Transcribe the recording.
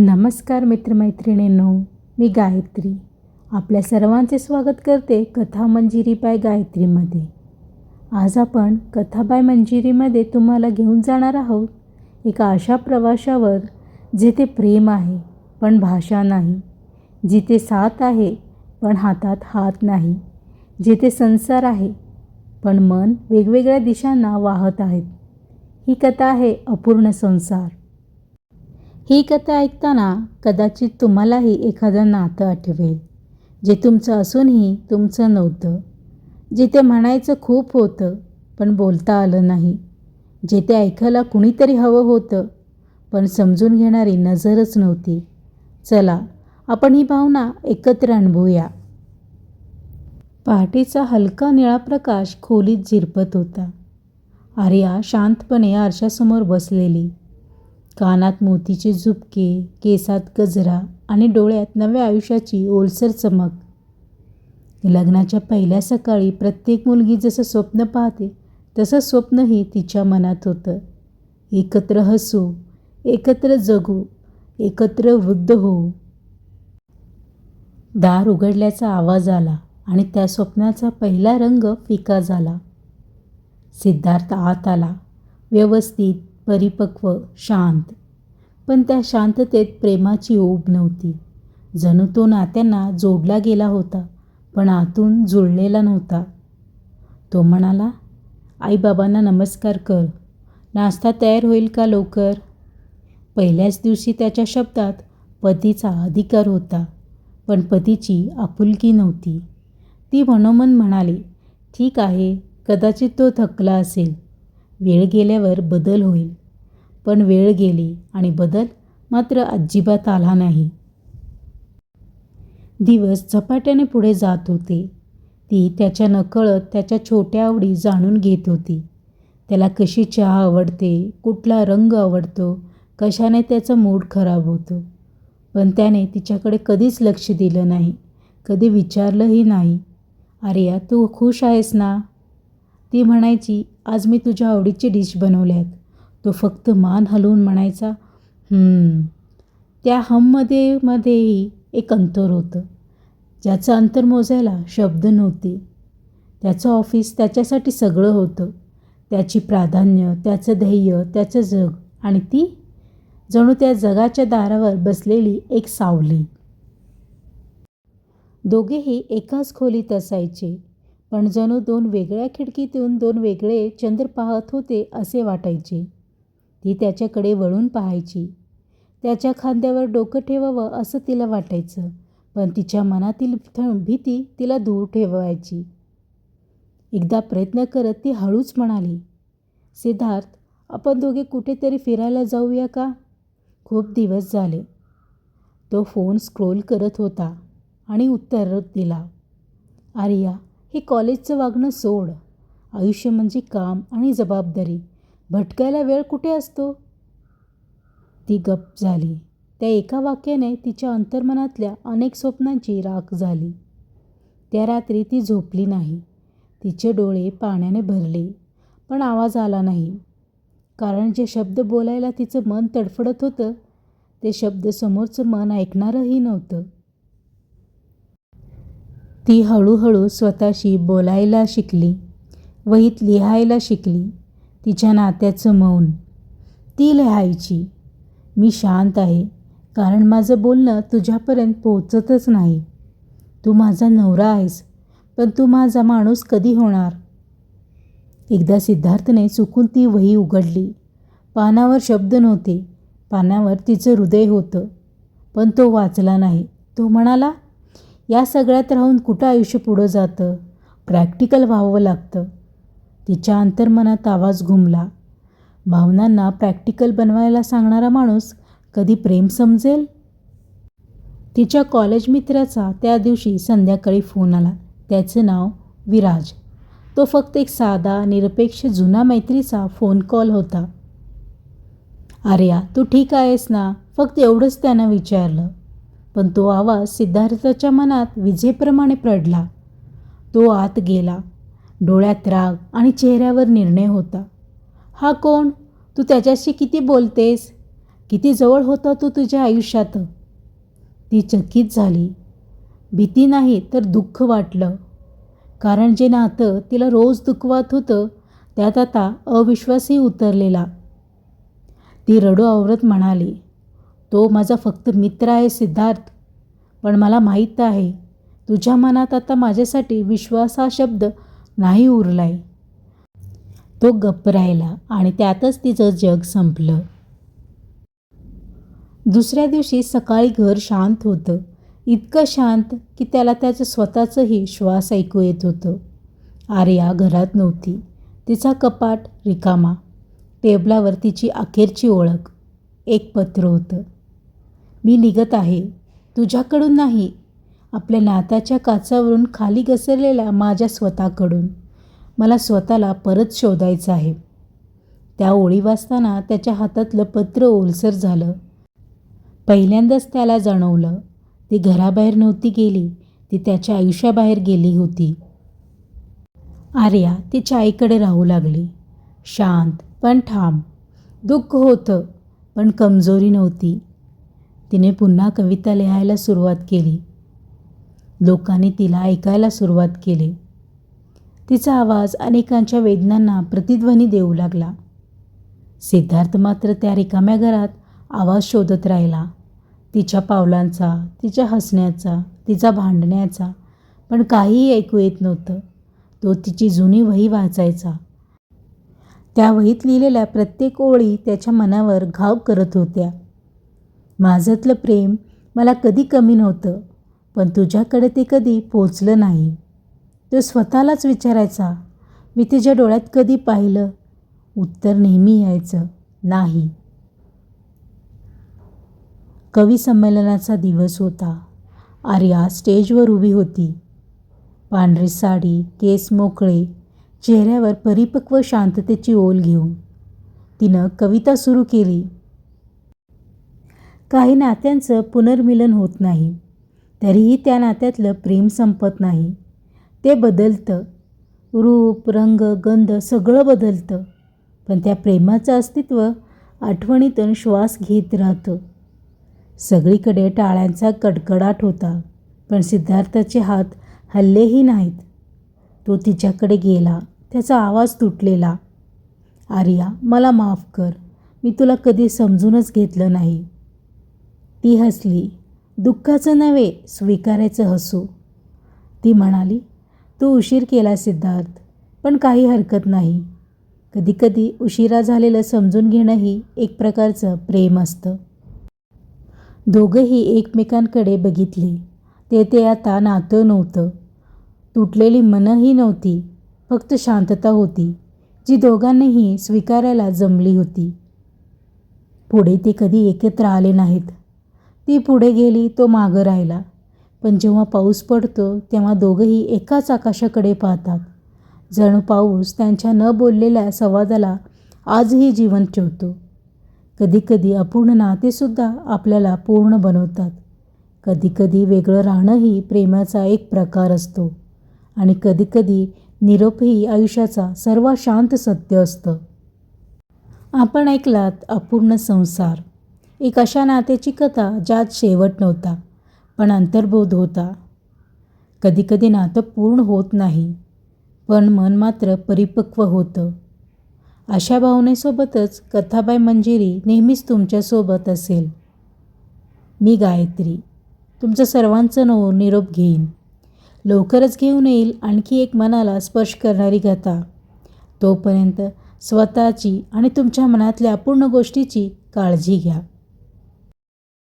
नमस्कार मित्रमैत्रिणींनो मी गायत्री. आपल्या सर्वांचे स्वागत करते कथा मंजिरी बाय गायत्रीमध्ये. आज आपण कथा बाय मंजिरीमध्ये तुम्हाला घेऊन जाणार आहोत एका अशा प्रवाशावर जिथे प्रेम आहे पण भाषा नाही. जिथे साथ आहे पण हातात हात नाही. जिथे संसार आहे पण मन वेगवेगळ्या दिशांना वाहत आहेत. ही कथा आहे अपूर्ण संसार. ही कथा ऐकताना कदाचित तुम्हालाही एखादं नातं आठवेल जे तुमचं असूनही तुमचं नव्हतं जिथे म्हणायचं खूप होतं पण बोलता आलं नाही जेथे ऐकायला कुणीतरी हवं होतं पण समजून घेणारी नजरच नव्हती. चला आपण ही भावना एकत्र अनुभवूया. पहाटेचा हलका निळा प्रकाश खोलीत झिरपत होता. आर्या शांतपणे आरशासमोर बसलेली. कानात मोतीचे झुपके केसात गजरा आणि डोळ्यात नव्या आयुष्याची ओलसर चमक. लग्नाच्या पहिल्या सकाळी प्रत्येक मुलगी जसं स्वप्न पाहते तसं स्वप्नही तिच्या मनात होतं. एकत्र हसू एकत्र जगू एकत्र वृद्ध होऊ. दार उघडल्याचा आवाज आला आणि त्या स्वप्नाचा पहिला रंग फिका झाला. सिद्धार्थ आत आला. व्यवस्थित परिपक्व शांत. पण त्या शांततेत प्रेमाची ओब नव्हती. जणू तो नात्यांना जोडला गेला होता पण आतून जुळलेला नव्हता. तो म्हणाला आईबाबांना नमस्कार कर. नाश्ता तयार होईल का लवकर? पहिल्याच दिवशी त्याच्या शब्दात पतीचा अधिकार होता पण पतीची आपुलकी नव्हती. ती मनोमन म्हणाली ठीक आहे कदाचित तो थकला असेल. वेळ गेल्यावर बदल होईल. पण वेळ गेली आणि बदल मात्र अजिबात आला नाही. दिवस झपाट्याने पुढे जात होते. ती त्याच्या नकळत त्याच्या छोट्या आवडी जाणून घेत होती. त्याला कशी चहा आवडते कुठला रंग आवडतो कशाने त्याचा मूड खराब होतो. पण त्याने तिच्याकडे कधीच लक्ष दिलं नाही कधी विचारलंही नाही. आर्या तू खुश आहेस ना? ती म्हणायची आज मी तुझ्या आवडीची डिश बनवल्या आहेत तो फक्त मान हलवून म्हणायचा त्या हममध्ये मध्येही एक अंतर होतं ज्याचं अंतर मोजायला शब्द नव्हते. त्याचं ऑफिस त्याच्यासाठी सगळं होतं. त्याची प्राधान्य त्याचं ध्येय त्याचं जग आणि ती जणू त्या जगाच्या दारावर बसलेली एक सावली. दोघेही एकाच खोलीत असायचे. पण जणू दोन वेगळ्या खिडकीतून दोन वेगळे चंद्र पाहत होते असे वाटायचे. ती त्याच्याकडे वळून पाहायची. त्याच्या खांद्यावर डोकं ठेवावं असं तिला वाटायचं पण तिच्या मनातील भीती तिला दूर ठेवायची. एकदा प्रयत्न करत ती हळूच म्हणाली सिद्धार्थ आपण दोघे कुठेतरी फिरायला जाऊया का? खूप दिवस झाले. तो फोन स्क्रोल करत होता आणि उत्तर दिला आर्या हे कॉलेजचं वागणं सोड. आयुष्य म्हणजे काम आणि जबाबदारी. भटकायला वेळ कुठे असतो? ती गप झाली. त्या एका वाक्याने तिच्या अंतर्मनातल्या अनेक स्वप्नांची राख झाली. त्या रात्री ती झोपली नाही. तिचे डोळे पाण्याने भरले पण आवाज आला नाही. कारण जे शब्द बोलायला तिचं मन तडफडत होतं ते शब्द समोरचं मन ऐकणारही नव्हतं. ती हळूहळू स्वतःशी बोलायला शिकली वहीत लिहायला शिकली. तिच्या नात्याचं मौन. ती लिहायची. मी शांत आहे. कारण माझं बोलणं तुझ्यापर्यंत पोचतच नाही. तू माझा नवरा आहेस. पण तू माझा माणूस कधी होणार? एकदा सिद्धार्थने चुकून ती वही उघडली. पानावर शब्द नव्हते. पानावर तिचं हृदय होतं. पण तो वाचला नाही. तो म्हणाला या सगळ्यात राहून कुठं आयुष्य पुढं जातं? प्रॅक्टिकल व्हावं लागतं. तिच्या अंतर्मनात आवाज घुमला. भावनांना प्रॅक्टिकल बनवायला सांगणारा माणूस कधी प्रेम समजेल? तिच्या कॉलेज मित्राचा त्या दिवशी संध्याकाळी फोन आला. त्याचं नाव विराज. तो फक्त एक साधा निरपेक्ष जुना मैत्रीचा फोन कॉल होता. आर्या तू ठीक आहेस ना? फक्त एवढंच त्यानं विचारलं. पण तो आवाज सिद्धार्थाच्या मनात विजेप्रमाणे पडला. तो आत गेला. डोळ्यात राग आणि चेहऱ्यावर निर्णय होता. हा कोण? तू त्याच्याशी किती बोलतेस? किती जवळ होता तो तुझ्या आयुष्यात? ती चकित झाली. भीती नाही तर दुःख वाटलं. कारण जे नातं तिला रोज दुखवात होतं त्यात आता अविश्वासही उतरलेला. ती रडू आवरत म्हणाली तो माझा फक्त मित्र आहे सिद्धार्थ. पण मला माहीत आहे तुझ्या मनात आता माझ्यासाठी विश्वास हा शब्द नाही उरलाय. तो गप्प राहिला आणि त्यातच तिचं जग संपलं. दुसऱ्या दिवशी सकाळी घर शांत होतं. इतकं शांत की त्याला त्याचं स्वतःचंही श्वास ऐकू येत होतं. आर्या घरात नव्हती. तिचा कपाट रिकामा. टेबलावर तिची अखेरची ओळख. एक पत्र होतं. मी निघत आहे. तुझ्याकडून नाही. आपल्या नात्याच्या काचावरून खाली घसरलेल्या माझ्या स्वतःकडून. मला स्वतःला परत शोधायचं आहे. त्या ओळी वाचताना त्याच्या हातातलं पत्र ओलसर झालं. पहिल्यांदाच त्याला जाणवलं. ती घराबाहेर नव्हती गेली. ती त्याच्या आयुष्याबाहेर गेली होती. आर्या तिच्या आईकडे राहू लागली. शांत पण ठाम. दुःख होतं पण कमजोरी नव्हती. तिने पुन्हा कविता लिहायला सुरुवात केली. लोकांनी तिला ऐकायला सुरुवात केली. तिचा आवाज अनेकांच्या वेदनांना प्रतिध्वनी देऊ लागला. सिद्धार्थ मात्र त्या रिकाम्या घरात आवाज शोधत राहिला. तिच्या पावलांचा तिच्या हसण्याचा तिचा भांडण्याचा पण काहीही ऐकू येत नव्हतं. तो तिची जुनी वही वाचायचा. त्या वहीत लिहिलेल्या प्रत्येक ओळी त्याच्या मनावर घाव करत होत्या. माझ्यातलं प्रेम मला कधी कमी नव्हतं पण तुझ्याकडे ते कधी पोचलं नाही. तो स्वतःलाच विचारायचा मी तुझ्या डोळ्यात कधी पाहिलं उत्तर नेहमी यायचं नाही. कवी संमेलनाचा दिवस होता. आर्या स्टेजवर उभी होती. पांढरी साडी केस मोकळे चेहऱ्यावर परिपक्व शांततेची ओल घेऊन. तिनं कविता सुरू केली. काही नात्यांचं पुनर्मिलन होत नाही. तरीही त्या नात्यातलं प्रेम संपत नाही. ते बदलतं. रूप रंग गंध सगळं बदलतं. पण त्या प्रेमाचं अस्तित्व आठवणीतून श्वास घेत राहतं. सगळीकडे टाळ्यांचा कडकडाट होता. पण सिद्धार्थाचे हात हल्लेही नाहीत. तो तिच्याकडे गेला. त्याचा आवाज तुटलेला. आर्या मला माफ कर. मी तुला कधी समजूनच घेतलं नाही. ती हसली. दुःखाचं नव्हे स्वीकारायचं हसू. ती म्हणाली तू उशीर केला सिद्धार्थ पण काही हरकत नाही. कधीकधी उशिरा झालेलं समजून घेणंही एक प्रकारचं प्रेम असतं. दोघंही एकमेकांकडे बघितले. ते ते आता नातं नव्हतं. तुटलेली मनंही नव्हती. फक्त शांतता होती जी दोघांनीही स्वीकारायला जमली होती. पुढे ते कधी एकत्र आले नाहीत. ती पुढे गेली तो मागं राहिला. पण जेव्हा पाऊस पडतो तेव्हा दोघंही एकाच आकाशाकडे पाहतात. जणू पाऊस त्यांच्या न बोललेल्या संवादाला आजही जीवन ठेवतो. कधीकधी अपूर्ण नातेसुद्धा आपल्याला पूर्ण बनवतात. कधीकधी वेगळं राहणंही प्रेमाचा एक प्रकार असतो. आणि कधीकधी निरोपही आयुष्याचा सर्वात शांत सत्य असतं. आपण ऐकलात अपूर्ण संसार. एक अशा नात्याची कथा ज्यात शेवट नव्हता पण अंतर्बोध होता. कधीकधी नातं पूर्ण होत नाही पण मन मात्र परिपक्व होतं. अशा भावनेसोबतच कथाबाई मंजिरी नेहमीच तुमच्यासोबत असेल. मी गायत्री तुमचं सर्वांचं नो निरोप घेईन. लवकरच घेऊन येईल आणखी एक मनाला स्पर्श करणारी कथा. तोपर्यंत स्वतःची आणि तुमच्या मनातल्या अपूर्ण गोष्टीची काळजी घ्या.